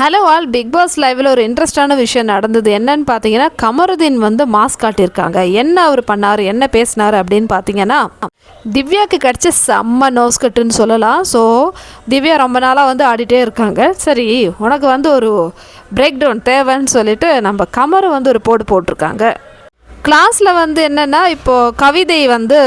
Hello all big pass லைவில் ஒரு இன்ட்ரெஸ்டான விஷயம் நடந்தது. என்னன்னு பார்த்தீங்கன்னா கமருதீன் வந்து மாஸ்க் காட்டியிருக்காங்க. என்ன அவர் பண்ணார்? என்ன பேசினார் அப்படின்னு பார்த்தீங்கன்னா திவ்யாவுக்கு கிடச்ச செம்ம நோஸ்கட்டுன்னு சொல்லலாம். ஸோ திவ்யா ரொம்ப நாளாக வந்து ஆடிட்டே இருக்காங்க. சரி உனக்கு வந்து ஒரு பிரேக் டவுன் தேவைன்னு சொல்லிட்டு நம்ம கமரு வந்து ஒரு போடு போட்டிருக்காங்க. கிளாஸில் வந்து என்னென்னா இப்போது கவிதை வந்து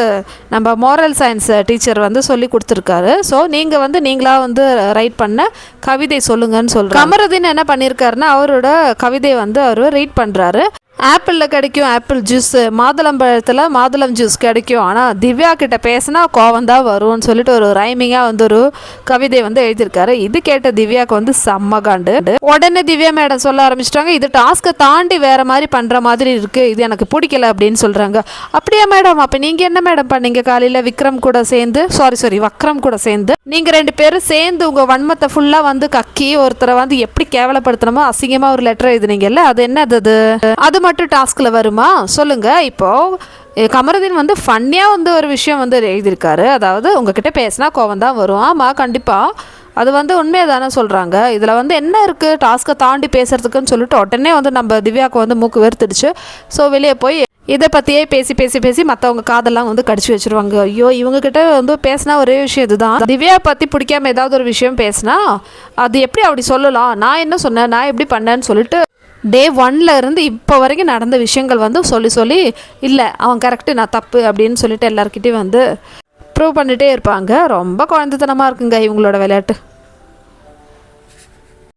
நம்ம மோரல் சயின்ஸ் டீச்சர் வந்து சொல்லி கொடுத்துருக்காரு. ஸோ நீங்கள் வந்து நீங்களாக வந்து ரைட் பண்ண கவிதை சொல்லுங்கன்னு சொல்கிறேன் கமருதீன் என்ன பண்ணியிருக்காருன்னா அவரோட கவிதை வந்து அவர் ரீட் பண்ணுறாரு ஆப்பிளில் கிடைக்கும் ஆப்பிள் ஜூஸ் மாதுளம்பழத்தில் மாதுளம் ஜூஸ் கிடைக்கும். ஆனால் திவ்யா கிட்ட பேசினா கோவம் தான் வரும்னு சொல்லிட்டு ஒரு ரைமிங்காக வந்து ஒரு கவிதை வந்து எழுதியிருக்காரு. இது கேட்ட திவ்யாவுக்கு வந்து செம்ம காண்டு. உடனே திவ்யா மேடம் சொல்ல ஆரம்பிச்சிட்டாங்க இது டாஸ்க்கை தாண்டி வேறு மாதிரி பண்ணுற மாதிரி இருக்குது இது எனக்கு பிடிக்கல அப்படின்னு சொல்கிறாங்க அப்படியா மேடம் அப்போ நீங்கள் என்ன மேடம் பண்ணீங்க? காலையில் விக்ரம் கூட சேர்ந்து சாரி சாரி வக்ரம் கூட சேர்ந்து நீங்கள் ரெண்டு பேரும் சேர்ந்து உங்கள் வன்மத்தை ஃபுல்லாக வந்து கக்கி ஒருத்தரை வந்து எப்படி கேவலப்படுத்தணுமோ அசிங்கமாக ஒரு லெட்டர் எழுதுனீங்கல்ல அது என்னது அது? அது மட்டும் டாஸ்கில் வருமா? சொல்லுங்கள் இப்போது கமருதீன் வந்து ஃபன்னியாக வந்து ஒரு விஷயம் வந்து எழுதியிருக்காரு. அதாவது உங்ககிட்ட பேசினா கோவம் தான் வரும். ஆமாம் கண்டிப்பாக அது வந்து உண்மையை தானே சொல்கிறாங்க இதில் வந்து என்ன இருக்குது டாஸ்க்கை தாண்டி பேசுகிறதுக்குன்னு சொல்லிட்டு உடனே வந்து நம்ம திவ்யாவுக்கு வந்து மூக்கு வெறுத்துடுச்சு. ஸோ வெளியே போய் இதை பற்றியே பேசி பேசி பேசி மற்றவங்க காதெல்லாம் வந்து கடிச்சு வச்சுருவாங்க. ஐயோ இவங்கக்கிட்ட வந்து பேசினா ஒரே விஷயம் இதுதான். திவ்யா பற்றி பிடிக்காம ஏதாவது ஒரு விஷயம் பேசினா அது எப்படி அப்படி சொல்லலாம்? நான் என்ன சொன்னேன்? நான் எப்படி பண்ணேன்னு சொல்லிட்டு டே ஒன்ல இருந்து இப்போ வரைக்கும் நடந்த விஷயங்கள் வந்து சொல்லி சொல்லி இல்லை அவன் கரெக்டு நான் தப்பு அப்படின்னு சொல்லிட்டு எல்லாருக்கிட்டையும் வந்து ப்ரூவ் பண்ணிட்டே இருப்பாங்க. ரொம்ப குழந்தைத்தனமாக இருக்குங்க இவங்களோட விளையாட்டு.